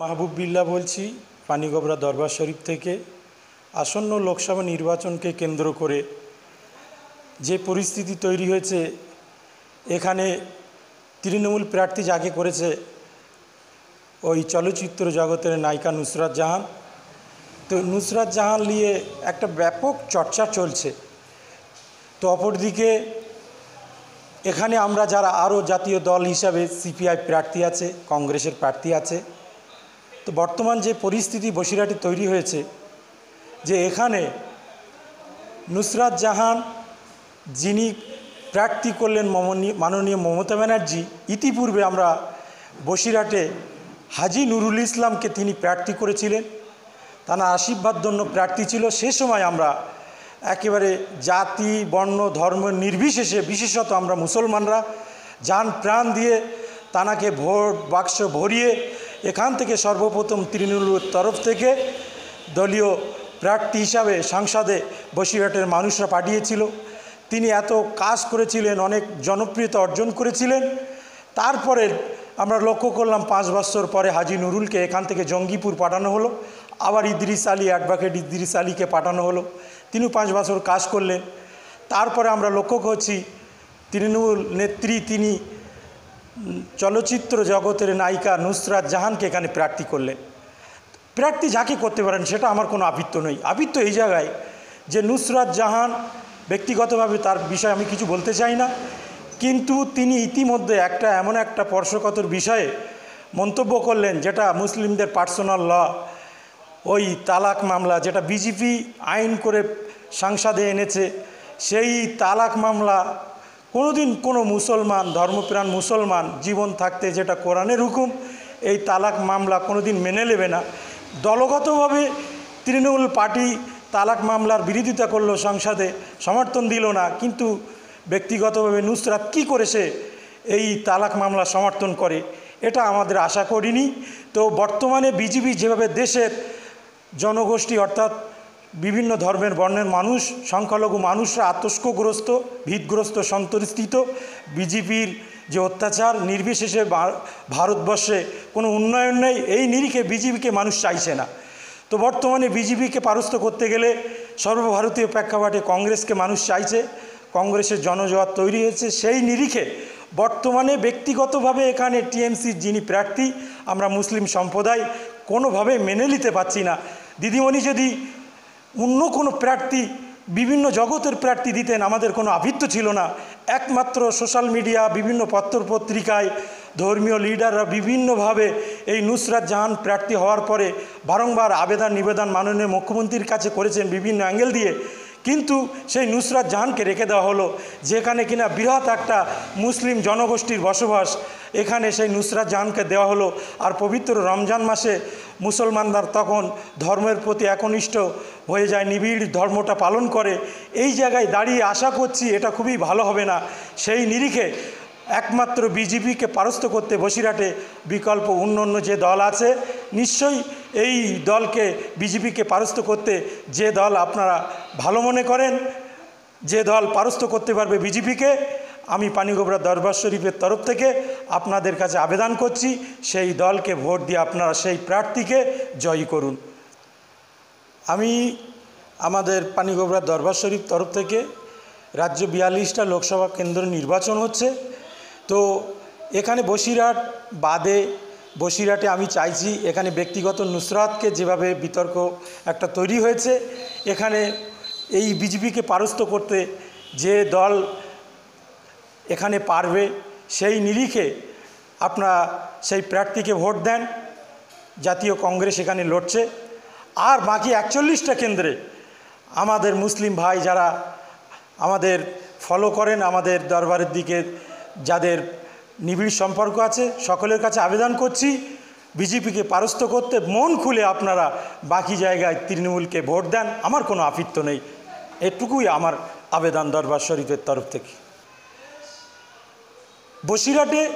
মাহবুব বিল্লাহ বলছি, পানিগবরা দরবার শরীফ থেকে। আসন্ন লোকসভা নির্বাচনকে কেন্দ্র করে যে পরিস্থিতি তৈরি হয়েছে, এখানে তৃণমূল প্রার্থী যাকে করেছে ওই চলচ্চিত্র জগতের নায়িকা নুসরাত জাহান। তো নুসরাত জাহান নিয়ে একটা ব্যাপক চর্চা চলছে। তো অপরদিকে এখানে আমরা যারা আরও জাতীয় দল হিসাবে সিপিআই প্রার্থী আছে, কংগ্রেসের প্রার্থী আছে তো বর্তমান যে পরিস্থিতি বসিরহাটে তৈরি হয়েছে, যে এখানে নুসরাত জাহান, যিনি প্রার্থী করলেন মাননীয় মমতা ব্যানার্জি, ইতিপূর্বে আমরা বসিরহাটে হাজি নুরুল ইসলামকে তিনি প্রার্থী করেছিলেন। তার আশীর্বাদ জন্য প্রার্থী ছিল। সে সময় আমরা একেবারে জাতি, বর্ণ, ধর্ম নির্বিশেষে, বিশেষত আমরা মুসলমানরা যান প্রাণ দিয়ে তানাকে ভোট বাক্স ভরিয়ে এখান থেকে সর্বপ্রথম তৃণমূলের তরফ থেকে দলীয় প্রার্থী হিসাবে সংসদে বসিরহাটের মানুষরা পাঠিয়েছিল। তিনি এত কাজ করেছিলেন, অনেক জনপ্রিয়তা অর্জন করেছিলেন। তারপরে আমরা লক্ষ্য করলাম পাঁচ বছর পরে হাজি নুরুলকে এখান থেকে জঙ্গিপুর পাঠানো হলো। আবার ইদ্রিস আলী অ্যাডভোকেট ইদ্রিস আলীকে পাঠানো হলো। তিনি পাঁচ বছর কাজ করলেন। তারপরে আমরা লক্ষ্য করছি তৃণমূল নেত্রী তিনি চলচ্চিত্র জগতের নায়িকা নুসরাত জাহানকে এখানে প্রার্থী করলেন। প্রার্থী যাকে করতে পারেন সেটা আমার কোনো আবৃত্ত নেই আবৃত্ত এই জায়গায় যে নুসরাত জাহান ব্যক্তিগতভাবে তার বিষয়ে আমি কিছু বলতে চাই না, কিন্তু তিনি ইতিমধ্যে একটা এমন একটা স্পর্শকাতর বিষয়ে মন্তব্য করলেন যেটা মুসলিমদের পার্সোনাল ল, ওই তালাক মামলা যেটা বিজেপি আইন করে সংসদে এনেছে। সেই তালাক মামলা কোনোদিন কোনো মুসলমান, ধর্মপ্রাণ মুসলমান জীবন থাকতে যেটা কোরআনের হুকুম, এই তালাক মামলা কোনোদিন মেনে নেবে না। দলগতভাবে তৃণমূল পার্টি তালাক মামলার বিরোধিতা করল সংসদে, সমর্থন দিল না, কিন্তু ব্যক্তিগতভাবে নুসরাত কী করেছে এই তালাক মামলা সমর্থন করে, এটা আমাদের আশা করিনি। তো বর্তমানে বিজেপি যেভাবে দেশের জনগোষ্ঠী অর্থাৎ বিভিন্ন ধর্মের বর্ণের মানুষ, সংখ্যালঘু মানুষরা আতস্কগ্রস্ত, ভীতগ্রস্ত সন্তরিস্থিত বিজেপির যে অত্যাচার, নির্বিশেষে ভারতবর্ষে কোনো উন্নয়ন নেই, এই নিরিখে বিজেপিকে মানুষ চাইছে না। তো বর্তমানে বিজেপিকে পারস্ত করতে গেলে সর্বভারতীয় প্রেক্ষাপটে কংগ্রেসকে মানুষ চাইছে। কংগ্রেসের জনজোয়ার তৈরি হয়েছে। সেই নিরিখে বর্তমানে ব্যক্তিগতভাবে এখানে টিএমসির যিনি প্রার্থী, আমরা মুসলিম সম্প্রদায় কোনোভাবে মেনে নিতে পারছি না। দিদিমণি যদি অন্য কোনো প্রার্থী, বিভিন্ন জগতের প্রার্থী দিতেন, আমাদের কোনো আভিত্য ছিল না। একমাত্র সোশ্যাল মিডিয়া, বিভিন্ন পত্রপত্রিকায় ধর্মীয় লিডাররা বিভিন্নভাবে এই নুসরাত জাহান প্রার্থী হওয়ার পরে বারংবার আবেদন নিবেদন মাননীয় মুখ্যমন্ত্রীর কাছে করেছেন, বিভিন্ন অ্যাঙ্গেল দিয়ে। কিন্তু সেই নুসরাত জাহানকে রেখে দেওয়া হলো, যেখানে কিনা বৃহৎ একটা মুসলিম জনগোষ্ঠীর বসবাস, এখানে সেই নুসরাত জাহানকে দেওয়া হলো। আর পবিত্র রমজান মাসে মুসলমানরা তখন ধর্মের প্রতি একনিষ্ঠ হয়ে যায়, নিবিড় ধর্মটা পালন করে। এই জায়গায় দাঁড়িয়ে আশা করছি এটা খুবই ভালো হবে না। সেই নিরিখে একমাত্র বিজেপিকে পারস্ত করতে বসিরহাটে বিকল্প অন্য অন্য যে দল আছে, নিশ্চয়ই এই দলকে বিজেপিকে পারস্ত করতে যে দল আপনারা ভালো মনে করেন, যে দল পারস্ত করতে পারবে বিজেপিকে, আমি পানিগোবরা দরবার শরীফের তরফ থেকে আপনাদের কাছে আবেদন করছি, সেই দলকে ভোট দিয়ে আপনারা সেই প্রার্থীকে জয়ী করুন। আমি আমাদের পানিগোবরা দরবার শরীফ তরফ থেকে রাজ্য বিয়াল্লিশটা লোকসভা কেন্দ্র নির্বাচন হচ্ছে। তো এখানে বসিরহাট বাদে বসিরহাটে আমি চাইছি এখানে ব্যক্তিগত নুসরাতকে যেভাবে বিতর্ক একটা তৈরি হয়েছে, এখানে এই বিজেপিকে পারস্ত করতে যে দল এখানে পারবে সেই নিরিখে আপনারা সেই প্রার্থীকে ভোট দেন, জাতীয় কংগ্রেস এখানে লড়ছে। আর বাকি একচল্লিশটা কেন্দ্রে আমাদের মুসলিম ভাই যারা আমাদের ফলো করেন আমাদের দরবারের দিকে যাদের নিবিড় সম্পর্ক আছে, সকলের কাছে আবেদন করছি, বিজেপিকে পারস্ত করতে মন খুলে আপনারা বাকি জায়গায় তৃণমূলকে ভোট দেন, আমার কোনো আফিত্ব নেই। এটুকুই আমার আবেদন দরবার শরীফের তরফ থেকে। বসিরহাটে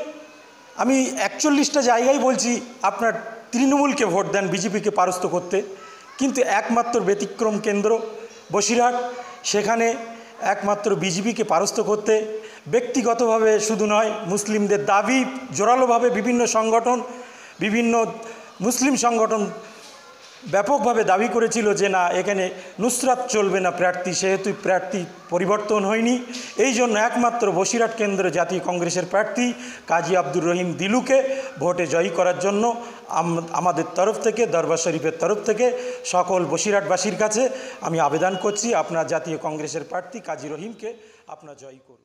আমি একচল্লিশটা জায়গায় বলছি, আপনার তৃণমূলকে ভোট দেন, বিজেপিকে পারস্ত করতে। কিন্তু একমাত্র ব্যতিক্রম কেন্দ্র বসিরহাট। সেখানে একমাত্র বিজেপিকে পারস্ত করতে ব্যক্তিগতভাবে শুধু নয়, মুসলিমদের দাবি জোরালোভাবে বিভিন্ন সংগঠন, বিভিন্ন মুসলিম সংগঠন ব্যাপকভাবে দাবি করেছিল যে না, এখানে নুসরাত চলবে না প্রার্থী, সেহেতু প্রার্থী পরিবর্তন হয়নি। এই জন্য একমাত্র বসিরহাট কেন্দ্র জাতীয় কংগ্রেসের প্রার্থী কাজী আব্দুর রহিম দিলুকে ভোটে জয়ী করার জন্য আমাদের তরফ থেকে, দরবার শরীফের তরফ থেকে সকল বসিরহাটবাসীর কাছে আমি আবেদন করছি, আপনার জাতীয় কংগ্রেসের প্রার্থী কাজী রহিমকে আপনার জয়ী করুন।